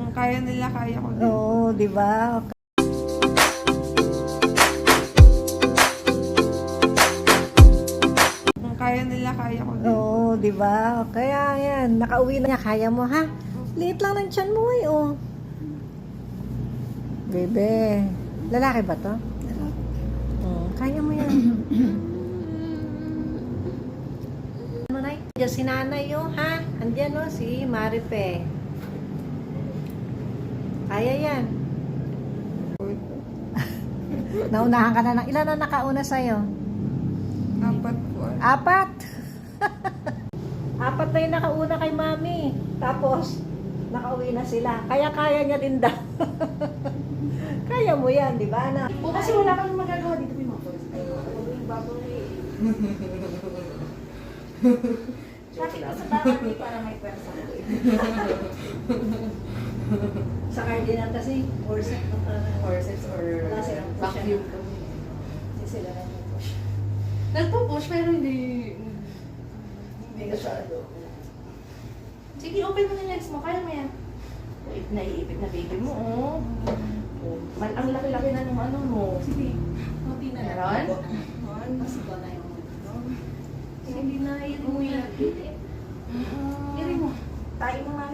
Kung kaya nila, kaya ko din. Oo, di ba? Kung kaya nila, kaya ko din. Oo, di ba? Kaya yan, nakauwi na niya. Kaya mo, ha? Liit lang ng tiyan mo eh, oh. Bebe, lalaki ba to? Oo, kaya mo yan. ano na Diyan si nanay, oh, ha? Andiyan, oh, si Marife. Kaya yan. Naunahan ka na ng ilan na nakauna sa'yo? Apat po. Apat. Apat na yung nakauna kay mami. Tapos, nakauwi na sila. Kaya kaya niya din daw. kaya mo yan, di ba? Na, O kasi wala kang magagawa dito may mga toys. Ay, yung baboy? Dati ko sa eh, para may pwersa ko. Sa cardinal kasi, corset na parang Horses or Wala silang push vacuum. Hindi sila na Nagpo-push pero hindi... Hindi ano. Sige, open mo na yung legs mo. Kaya mo yan. Wait, naiipit na baby mo, oh. Oh, Man, ang laki-laki na nung ano mo. Sige. Kunti na lang. Meron? Mas iba na yung ano. Hindi na, iri mo yan. Iri mo. Tayo mo nga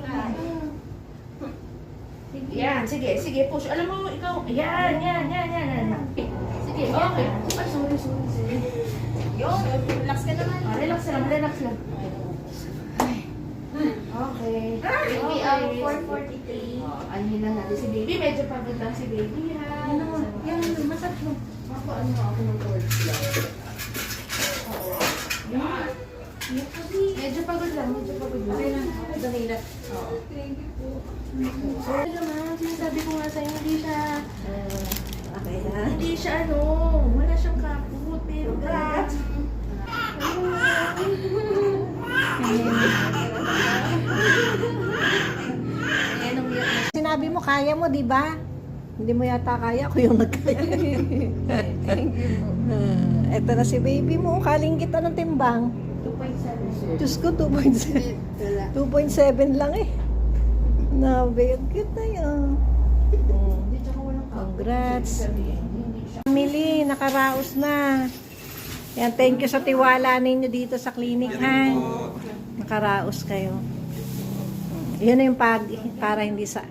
Yan, sige, sige, push. Alam mo, ikaw, yan, yan, yan, yan, yan. Sige, okay. Ay, sorry, sorry, sorry. Yun, relax ka naman. Ah, relax lang, relax lang. Okay. Baby, Okay. um, 443. Oh, ano na natin si baby. Medyo pagod lang si baby? Yan. Yan mo. Ako, ano ako ng words lang. Oo. Yan. Medyo pagod lang, medyo pagod lang. Okay lang. Danila. Oo. Thank you po. Sorry naman, sinasabi ko nga sa'yo, hindi siya, Okay na. hindi siya ano, wala siyang kaput, pero gat. Sinabi mo, kaya mo, di ba? Hindi mo yata kaya, ako yung nagkaya. Thank you Eto na si baby mo, kaling kita ng timbang. 2.7. Diyos ko, 2.7. 2.7 lang eh. Nabi, ang cute na yun. Congrats. Family, nakaraos na. Yan, thank you sa tiwala ninyo dito sa clinic, ha? Nakaraos kayo. Yun yung pag, para hindi sa,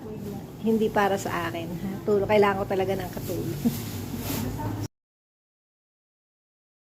hindi para sa akin. Ha? Tulong, kailangan ko talaga ng katulong.